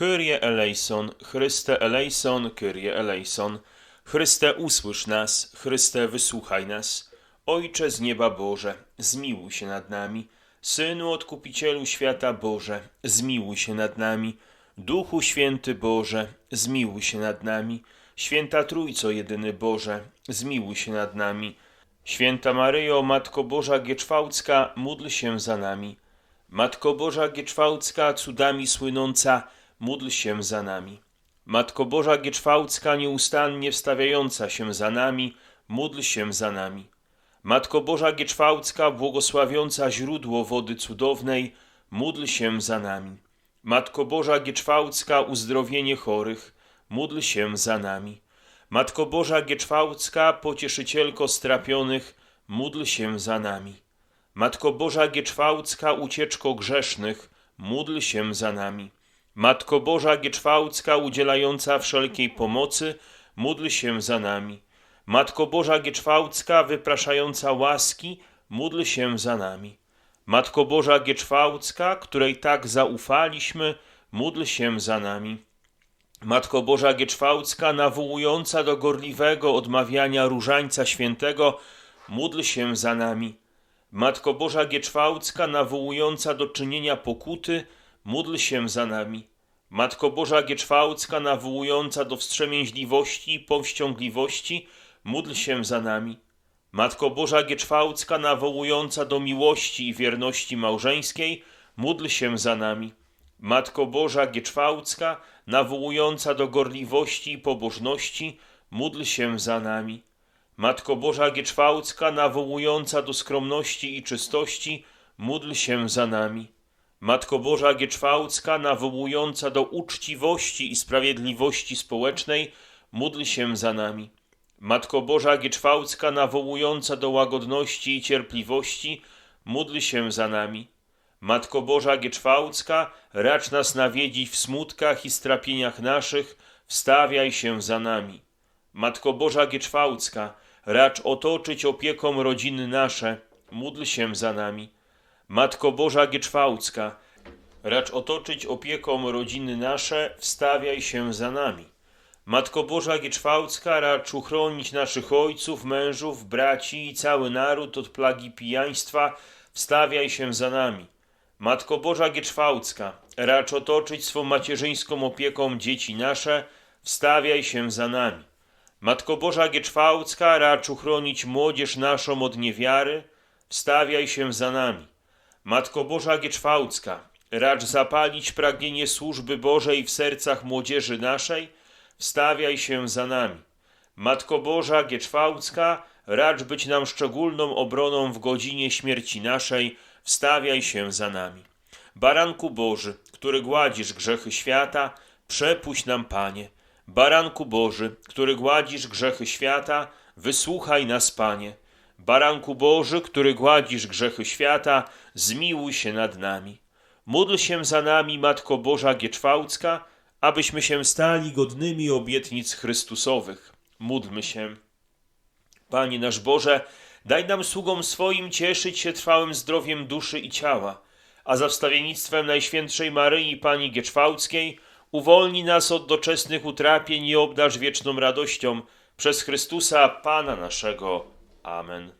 Kyrie eleison, Chryste eleison, Kyrie eleison. Chryste usłysz nas, Chryste wysłuchaj nas. Ojcze z nieba Boże, zmiłuj się nad nami. Synu Odkupicielu świata Boże, zmiłuj się nad nami. Duchu Święty Boże, zmiłuj się nad nami. Święta Trójco Jedyny Boże, zmiłuj się nad nami. Święta Maryjo, Matko Boża Gieczwałcka, módl się za nami. Matko Boża Gieczwałcka, cudami słynąca, módl się za nami. Matko Boża Gieczwałcka, nieustannie wstawiająca się za nami, módl się za nami. Matko Boża Gieczwałcka, błogosławiąca źródło wody cudownej, módl się za nami. Matko Boża Gieczwałcka, uzdrowienie chorych, módl się za nami. Matko Boża Gieczwałcka, pocieszycielko strapionych, módl się za nami. Matko Boża Gieczwałcka, ucieczko grzesznych, módl się za nami. Matko Boża Gieczwałcka, udzielająca wszelkiej pomocy, módl się za nami. Matko Boża Gieczwałcka, wypraszająca łaski, módl się za nami. Matko Boża Gieczwałcka, której tak zaufaliśmy, módl się za nami. Matko Boża Gieczwałcka, nawołująca do gorliwego odmawiania różańca świętego, módl się za nami. Matko Boża Gieczwałcka, nawołująca do czynienia pokuty, módl się za nami. Matko Boża Gieczwałcka, nawołująca do wstrzemięźliwości i powściągliwości, módl się za nami. Matko Boża Gieczwałcka, nawołująca do miłości i wierności małżeńskiej, módl się za nami. Matko Boża Gieczwałcka, nawołująca do gorliwości i pobożności, módl się za nami. Matko Boża Gieczwałcka, nawołująca do skromności i czystości, módl się za nami. Matko Boża Gieczwałcka, nawołująca do uczciwości i sprawiedliwości społecznej, módl się za nami. Matko Boża Gieczwałcka, nawołująca do łagodności i cierpliwości, módl się za nami. Matko Boża Gieczwałcka, racz nas nawiedzić w smutkach i strapieniach naszych, wstawiaj się za nami. Matko Boża Gieczwałcka, racz otoczyć opieką rodziny nasze, módl się za nami. Matko Boża Gieczwałcka, racz otoczyć opieką rodziny nasze, wstawiaj się za nami. Matko Boża Gieczwałcka, racz uchronić naszych ojców, mężów, braci i cały naród od plagi pijaństwa, wstawiaj się za nami. Matko Boża Gieczwałcka, racz otoczyć swą macierzyńską opieką dzieci nasze, wstawiaj się za nami. Matko Boża Gieczwałcka, racz uchronić młodzież naszą od niewiary, wstawiaj się za nami. Matko Boża Gieczwałcka, racz zapalić pragnienie służby Bożej w sercach młodzieży naszej, wstawiaj się za nami. Matko Boża Gieczwałcka, racz być nam szczególną obroną w godzinie śmierci naszej, wstawiaj się za nami. Baranku Boży, który gładzisz grzechy świata, przepuść nam, Panie. Baranku Boży, który gładzisz grzechy świata, wysłuchaj nas, Panie. Baranku Boży, który gładzisz grzechy świata, zmiłuj się nad nami. Módl się za nami, Matko Boża Gieczwałcka, abyśmy się stali godnymi obietnic Chrystusowych. Módlmy się. Panie nasz Boże, daj nam sługom swoim cieszyć się trwałym zdrowiem duszy i ciała, a za wstawiennictwem Najświętszej Maryi Pani Gieczwałckiej uwolnij nas od doczesnych utrapień i obdarz wieczną radością przez Chrystusa Pana naszego. Amen.